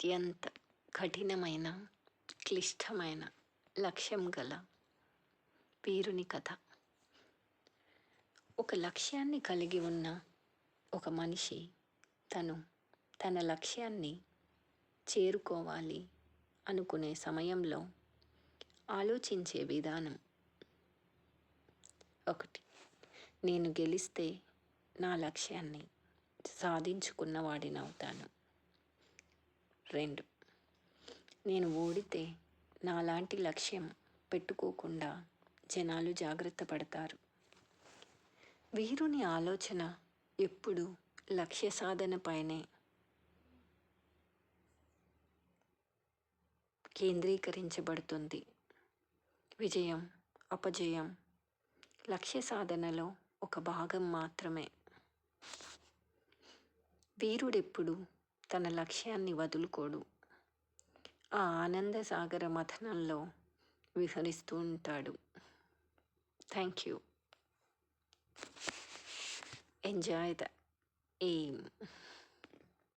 అత్యంత కఠినమైన క్లిష్టమైన లక్ష్యం గల వీరుని కథ. ఒక లక్ష్యాన్ని కలిగి ఉన్న ఒక మనిషి తను తన లక్ష్యాన్ని చేరుకోవాలి అనుకునే సమయంలో ఆలోచించే విధానం ఒకటి. నేను గెలిస్తే నా లక్ష్యాన్ని సాధించుకున్న వాడినవుతాను రెండు. నేను ఓడితే నాలాంటి లక్ష్యం పెట్టుకోకుండా జనాలు జాగ్రత్త పడతారు. వీరుని ఆలోచన ఎప్పుడు లక్ష్య సాధనపైనే కేంద్రీకరించబడుతుంది. విజయం అపజయం లక్ష్య సాధనలో ఒక భాగం మాత్రమే. వీరుడెప్పుడు తన లక్ష్యాన్ని వదులుకోడు. ఆ ఆనంద సాగర మథనంలో విహరిస్తూ ఉంటాడు. Thank you. Enjoy the aim.